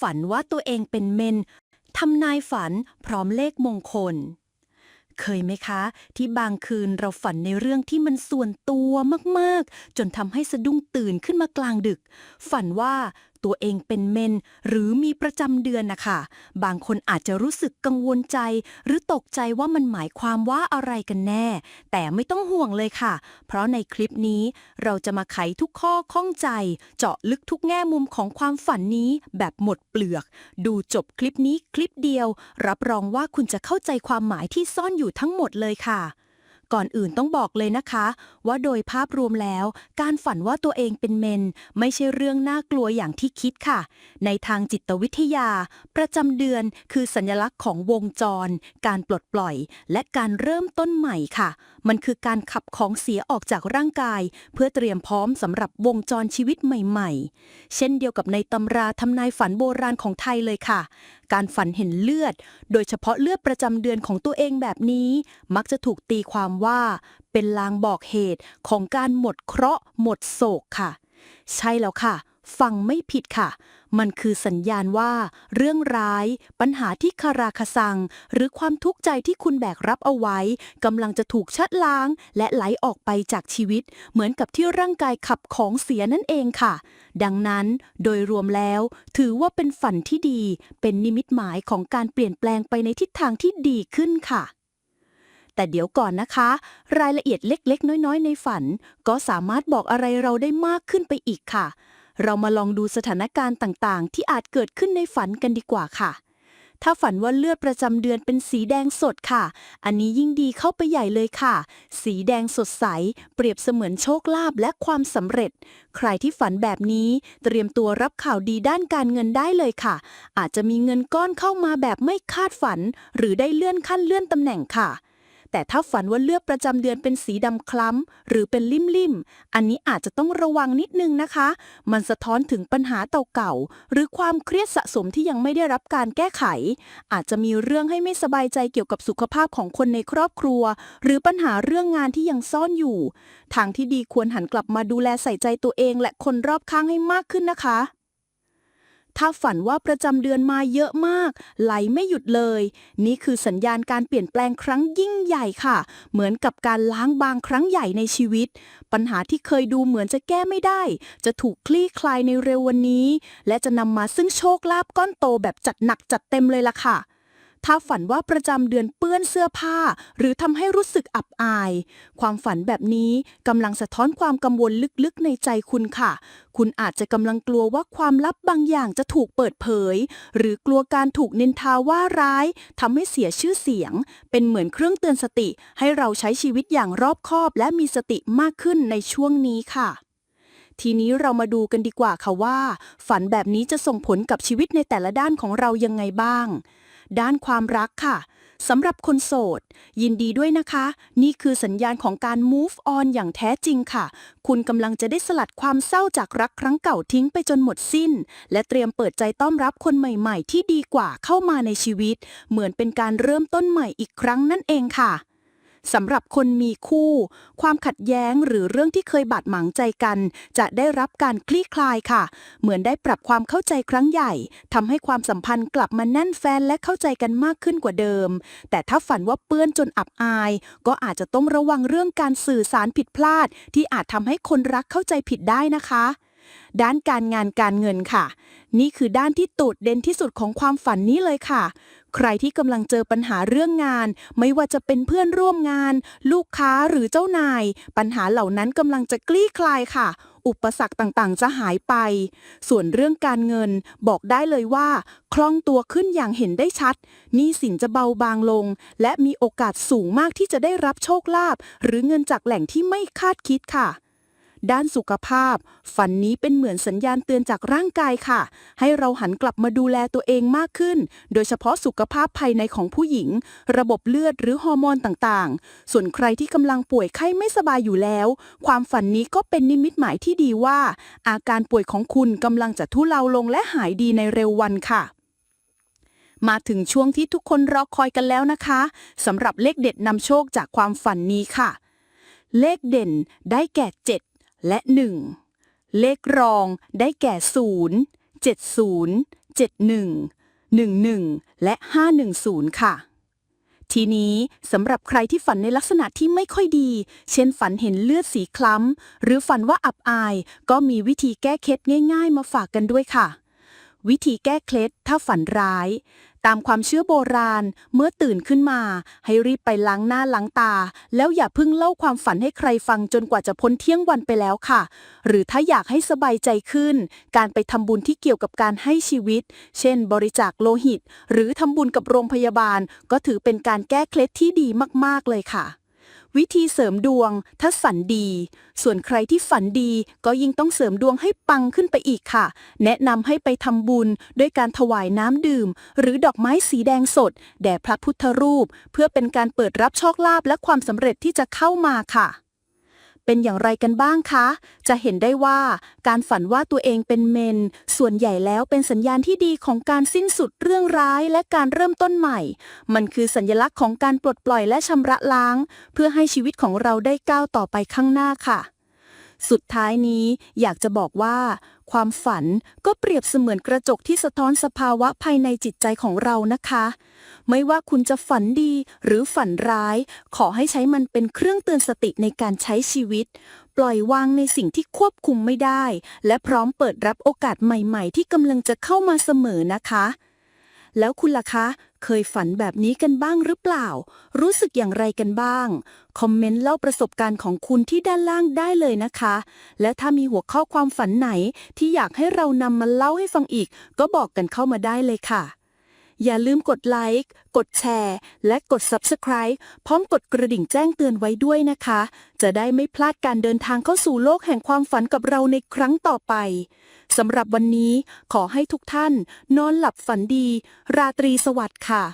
ฝันว่าตัวเองเป็นเมนทำนายฝันพร้อมเลขมงคล เคยไหมคะ ที่บางคืนเราฝันในเรื่องที่มันส่วนตัวมากๆ จนทำให้สะดุ้งตื่นขึ้นมากลางดึก ฝันว่า ตัวเองเป็นเมน หรือมีประจำเดือนนะคะบางคนอาจจะรู้สึกกังวลใจ หรือตกใจว่ามันหมายความว่าอะไรกันแน่ แต่ไม่ต้องห่วงเลยค่ะ เพราะในคลิปนี้เราจะมาไขทุกข้อข้องใจ เจาะลึกทุกแง่มุมของความฝันนี้แบบหมดเปลือก ดูจบคลิปนี้คลิปเดียว รับรองว่าคุณจะเข้าใจความหมายที่ซ่อนอยู่ทั้งหมดเลยค่ะ ก่อนอื่นต้องบอกเลยนะคะ ว่าโดยภาพรวมแล้ว การฝันว่าตัวเองเป็นเมน ไม่ใช่เรื่องน่ากลัวอย่างที่คิดค่ะ ในทางจิตวิทยา ประจำเดือนคือสัญลักษณ์ของวงจร การปลดปล่อย และการเริ่มต้นใหม่ค่ะ มันคือการขับของเสียออกจากร่างกาย เพื่อเตรียมพร้อมสำหรับวงจรชีวิตใหม่ ๆ เช่นเดียวกับในตำราทำนายฝันโบราณของไทยเลยค่ะ การฝันเห็นเลือด โดยเฉพาะเลือดประจำเดือนของตัวเองแบบนี้ มักจะถูกตีความว่า เป็นลางบอกเหตุของการหมดเคราะห์หมดโศกค่ะ ใช่แล้วค่ะ ฟังไม่ผิดค่ะ มันคือสัญญาณว่า เรื่องร้าย ปัญหาที่คาราคาซัง หรือความทุกข์ใจที่คุณแบกรับเอาไว้กำลังจะถูกชัดล้าง และไหลออกไปจากชีวิต เหมือนกับที่ร่างกายขับของเสียนั่นเองค่ะ ดังนั้นโดยรวมแล้ว ถือว่าเป็นฝันที่ดี เป็นนิมิตหมายของการเปลี่ยนแปลงไปในทิศทางที่ดีขึ้นค่ะ แต่เดี๋ยวก่อนนะคะ รายละเอียดเล็กๆ น้อยๆ ในฝัน ก็สามารถบอกอะไรเราได้มากขึ้นไปอีกค่ะ เรามาลองดูสถานการณ์ต่างๆ ที่อาจเกิดขึ้นในฝันกันดีกว่าค่ะ ถ้าฝันว่าเลือดประจำเดือนเป็นสีแดงสดค่ะ อันนี้ยิ่งดีเข้าไปใหญ่เลยค่ะ สีแดงสดใส เปรียบเสมือนโชคลาภและความสำเร็จ ใครที่ฝันแบบนี้เตรียมตัวรับข่าวดีด้านการเงินได้เลยค่ะ อาจจะมีเงินก้อนเข้ามาแบบไม่คาดฝัน หรือได้เลื่อนขั้นเลื่อนตำแหน่งค่ะ แต่ถ้าฝันว่าเลือดประจำเดือนเป็นสีดำคล้ำหรือเป็นลิ่มๆ อันนี้อาจจะต้องระวังนิดนึงนะคะ มันสะท้อนถึงปัญหาเก่าๆหรือความเครียดสะสมที่ยังไม่ได้รับการแก้ไข อาจจะมีเรื่องให้ไม่สบายใจเกี่ยวกับสุขภาพของคนในครอบครัว หรือปัญหาเรื่องงานที่ยังซ่อนอยู่ ทางที่ดีควรหันกลับมาดูแลใส่ใจตัวเองและคนรอบข้างให้มากขึ้นนะคะ ถ้าฝันว่าประจำเดือนมาเยอะมาก ไหลไม่หยุดเลย นี่คือสัญญาณการเปลี่ยนแปลงครั้งยิ่งใหญ่ค่ะ เหมือนกับการล้างบางครั้งใหญ่ในชีวิต ปัญหาที่เคยดูเหมือนจะแก้ไม่ได้ จะถูกคลี่คลายในเร็ววันนี้ และจะนำมาซึ่งโชคลาภก้อนโตแบบจัดหนักจัดเต็มเลยล่ะค่ะ ถ้าฝันว่าประจำเดือนเปื้อนเสื้อผ้า หรือทำให้รู้สึกอับอาย ความฝันแบบนี้กำลังสะท้อนความกังวลลึกๆในใจคุณค่ะ คุณอาจจะกำลังกลัวว่าความลับบางอย่างจะถูกเปิดเผย หรือกลัวการถูกนินทาว่าร้ายทำให้เสียชื่อเสียง เป็นเหมือนเครื่องเตือนสติ ให้เราใช้ชีวิตอย่างรอบคอบ และมีสติมากขึ้นในช่วงนี้ค่ะทีนี้เรามาดูกันดีกว่าค่ะว่า ฝันแบบนี้จะส่งผลกับชีวิตในแต่ละด้านของเรายังไงบ้าง ด้านความรักค่ะสำหรับคนโสด ยินดีด้วยนะคะ นี่คือสัญญาณของการ move on อย่างแท้จริงค่ะ คุณกำลังจะได้สลัดความเศร้าจากรักครั้งเก่าทิ้งไปจนหมดสิ้น และเตรียมเปิดใจต้อนรับคนใหม่ ๆ ที่ดีกว่าเข้ามาในชีวิต เหมือนเป็นการเริ่มต้นใหม่อีกครั้งนั่นเองค่ะ สำหรับคนมีคู่ ความขัดแย้งหรือเรื่องที่เคยบาดหมางใจกัน จะได้รับการคลี่คลายค่ะ เหมือนได้ปรับความเข้าใจครั้งใหญ่ทำให้ความสัมพันธ์กลับมาแน่นแฟนและเข้าใจกันมากขึ้นกว่าเดิม แต่ถ้าฝันว่าเปื้อนจนอับอาย ก็อาจจะต้องระวังเรื่องการสื่อสารผิดพลาด ที่อาจทำให้คนรักเข้าใจผิดได้นะคะด้านการงานการเงินค่ะ นี่คือด้านที่โดดเด่นที่สุดของความฝันนี้เลยค่ะใครที่กำลังเจอปัญหาเรื่องงาน ไม่ว่าจะเป็นเพื่อนร่วมงาน ลูกค้าหรือเจ้านาย ปัญหาเหล่านั้นกำลังจะคลี่คลายค่ะ อุปสรรคต่างๆ จะหายไป ส่วนเรื่องการเงินบอกได้เลยว่า คล่องตัวขึ้นอย่างเห็นได้ชัดหนี้สินจะเบาบางลง และมีโอกาสสูงมากที่จะได้รับโชคลาภหรือเงินจากแหล่งที่ไม่คาดคิดค่ะ ด้านสุขภาพ ฝันนี้เป็นเหมือนสัญญาณเตือนจากร่างกายค่ะ ให้เราหันกลับมาดูแลตัวเองมากขึ้น โดยเฉพาะสุขภาพภายในของผู้หญิง ระบบเลือดหรือฮอร์โมนต่างๆ ส่วนใครที่กำลังป่วยไข้ไม่สบายอยู่แล้ว ความฝันนี้ก็เป็นนิมิตหมายที่ดีว่า อาการป่วยของคุณกำลังจะทุเลาลงและหายดีในเร็ววันค่ะมาถึงช่วงที่ทุกคนรอคอยกันแล้วนะคะสำหรับเลขเด็ดนำโชคจากความฝันนี้ค่ะ เลขเด่นได้แก่ 7 และ 1 เลขรองได้แก่ 0 70 71 11 และ 510 ค่ะ ทีนี้สำหรับใครที่ฝันในลักษณะที่ไม่ค่อยดี เช่นฝันเห็นเลือดสีคล้ำ หรือฝันว่าอับอาย ก็มีวิธีแก้เคล็ดง่าย ๆ มาฝากกันด้วยค่ะ วิธีแก้เคล็ดถ้าฝันร้าย ตามความเชื่อโบราณ เมื่อตื่นขึ้นมา ให้รีบไปล้างหน้าล้างตา แล้วอย่าเพิ่งเล่าความฝันให้ใครฟังจนกว่าจะพ้นเที่ยงวันไปแล้วค่ะ หรือถ้าอยากให้สบายใจขึ้น การไปทำบุญที่เกี่ยวกับการให้ชีวิต เช่น บริจาคโลหิต หรือทำบุญกับโรงพยาบาล ก็ถือเป็นการแก้เคล็ดที่ดีมาก ๆ เลยค่ะ วิธีเสริมดวง ถ้าฝันดี ส่วนใครที่ฝันดีก็ยิ่งต้องเสริมดวงให้ปังขึ้นไปอีกค่ะ แนะนำให้ไปทำบุญด้วยการถวายน้ำดื่ม หรือดอกไม้สีแดงสด แด่พระพุทธรูป เพื่อเป็นการเปิดรับโชคลาภและความสำเร็จที่จะเข้ามาค่ะ เป็นอย่างไรกันบ้างคะ จะเห็นได้ว่าการฝันว่าตัวเองเป็นเมน ส่วนใหญ่แล้วเป็นสัญญาณที่ดีของการสิ้นสุดเรื่องร้ายและการเริ่มต้นใหม่ มันคือสัญลักษณ์ของการปลดปล่อยและชำระล้าง เพื่อให้ชีวิตของเราได้ก้าวต่อไปข้างหน้าค่ะ สุดท้ายนี้อยากจะบอกว่า ความฝันก็เปรียบเสมือนกระจกที่สะท้อนสภาวะภายในจิตใจของเรานะคะ ไม่ว่าคุณจะฝันดีหรือฝันร้าย ขอให้ใช้มันเป็นเครื่องเตือนสติในการใช้ชีวิต ปล่อยวางในสิ่งที่ควบคุมไม่ได้ และพร้อมเปิดรับโอกาสใหม่ ๆ ที่กำลังจะเข้ามาเสมอนะคะ แล้วคุณล่ะคะ เคยฝันแบบนี้กันบ้างหรือเปล่า รู้สึกอย่างไรกันบ้าง คอมเมนต์เล่าประสบการณ์ของคุณที่ด้านล่างได้เลยนะคะ และถ้ามีหัวข้อความฝันไหนที่อยากให้เรานำมาเล่าให้ฟังอีก ก็บอกกันเข้ามาได้เลยค่ะ อย่าลืมกดไลค์ กดแชร์ และกด Subscribe พร้อมกดกระดิ่งแจ้งเตือนไว้ด้วยนะคะ จะได้ไม่พลาดการเดินทางเข้าสู่โลกแห่งความฝันกับเราในครั้งต่อไป สำหรับวันนี้ขอให้ทุกท่าน นอนหลับฝันดี ราตรีสวัสดิ์ค่ะ